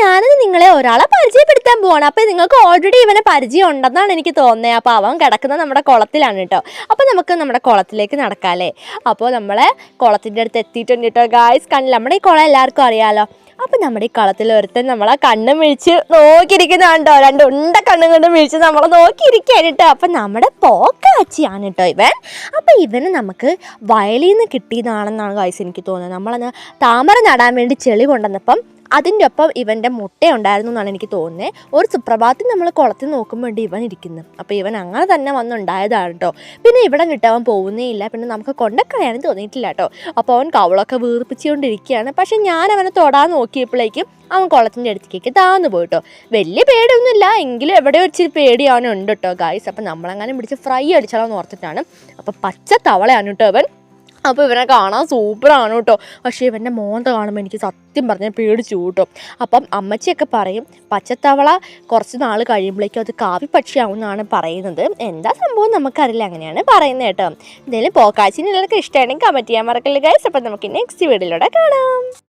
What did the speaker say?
ഞാനത് നിങ്ങളെ ഒരാളെ പരിചയപ്പെടുത്താൻ പോവാണ്. അപ്പോൾ നിങ്ങൾക്ക് ഓൾറെഡി ഇവനെ പരിചയം ഉണ്ടെന്നാണ് എനിക്ക് തോന്നുന്നത്. അപ്പോൾ അവൻ കിടക്കുന്നത് നമ്മുടെ കുളത്തിലാണ് കേട്ടോ. അപ്പോൾ നമുക്ക് നമ്മുടെ കുളത്തിലേക്ക് നടക്കാമല്ലേ അപ്പോൾ നമ്മളെ കുളത്തിന്റെ അടുത്ത് എത്തിയിട്ടുണ്ട് കേട്ടോ. ഗായ്സ് കണ്ണിൽ നമ്മുടെ ഈ കുളം എല്ലാവർക്കും അറിയാലോ. അപ്പം നമ്മുടെ ഈ കളത്തിൽ ഒരുത്തൻ നമ്മളെ കണ്ണും മിഴിച്ച് നോക്കിയിരിക്കുന്നതാണ്ടോ രണ്ട് ഉണ്ട കണ്ണും കൊണ്ട് മിഴിച്ച് നമ്മളെ നോക്കിയിരിക്കാൻ കേട്ടോ. അപ്പം നമ്മുടെ പോക്കാച്ചിയാണ് കേട്ടോ ഇവൻ. അപ്പം ഇവന് നമുക്ക് വയലിൽ നിന്ന് കിട്ടിയതാണെന്നാണ് കാഴ്ച എനിക്ക് തോന്നുന്നത്. നമ്മളന്ന് താമര നടാൻ വേണ്ടി ചെളി കൊണ്ടുവന്നപ്പം അതിന്റെ ഒപ്പം ഇവന്റെ മുട്ട ഉണ്ടായിരുന്നു എന്നാണ് എനിക്ക് തോന്നുന്നത് ഒരു സുപ്രഭാതത്തിൽ നമ്മൾ കുളത്തിൽ നോക്കുമ്പോൾ ഇവൻ ഇരിക്കുന്നു. അപ്പോൾ ഇവൻ അങ്ങനെ തന്നെ വന്നുണ്ടായതാണ് കേട്ടോ. പിന്നെ ഇവിടെ കിട്ടാൻ പോകുന്നേ ഇല്ല. പിന്നെ നമുക്ക് കൊണ്ടക്കളയാനും തോന്നിയിട്ടില്ല കേട്ടോ. അപ്പോൾ അവൻ കവളൊക്കെ വീർപ്പിച്ചുകൊണ്ടിരിക്കുകയാണ്. പക്ഷേ ഞാൻ അവനെ തൊടാൻ നോക്കിയപ്പോഴേക്കും അവൻ കുളത്തിന്റെ അടുത്തേക്ക് താന്നു പോയിട്ടോ വലിയ പേടിയൊന്നുമില്ല. എങ്കിലും എവിടെ വെച്ച് പേടി അവനുണ്ട് കേട്ടോ ഗായ്സ് അപ്പം നമ്മളങ്ങനെ പിടിച്ച് ഫ്രൈ അടിച്ചാലോ എന്ന് ഓർത്തിട്ടാണ്. അപ്പോൾ പച്ച തവളയാണ് കേട്ടോ അവൻ. അപ്പോൾ ഇവനെ കാണാൻ സൂപ്പറാണ് കേട്ടോ. പക്ഷേ ഇവന്റെ മോന്ത കാണുമ്പോൾ എനിക്ക് സത്യം പറഞ്ഞാൽ പേടിച്ചു കേട്ടോ. അപ്പം അമ്മച്ചിയൊക്കെ പറയും പച്ചത്തവള കുറച്ച് നാൾ കഴിയുമ്പോഴേക്കും അത് കാവി പക്ഷിയാവും എന്നാണ് പറയുന്നത്. എന്താ സംഭവം നമുക്കറിയില്ല. അങ്ങനെയാണ് പറയുന്നത് കേട്ടോ. എന്തായാലും പോക്കാച്ചിനെല്ലാവർക്കും ഇഷ്ടമാണെങ്കിൽ കമന്റ് ചെയ്യാൻ മറക്കല്ലേ ഗൈസ് അപ്പം നമുക്ക് നെക്സ്റ്റ് വീഡിയോയിലൂടെ കാണാം.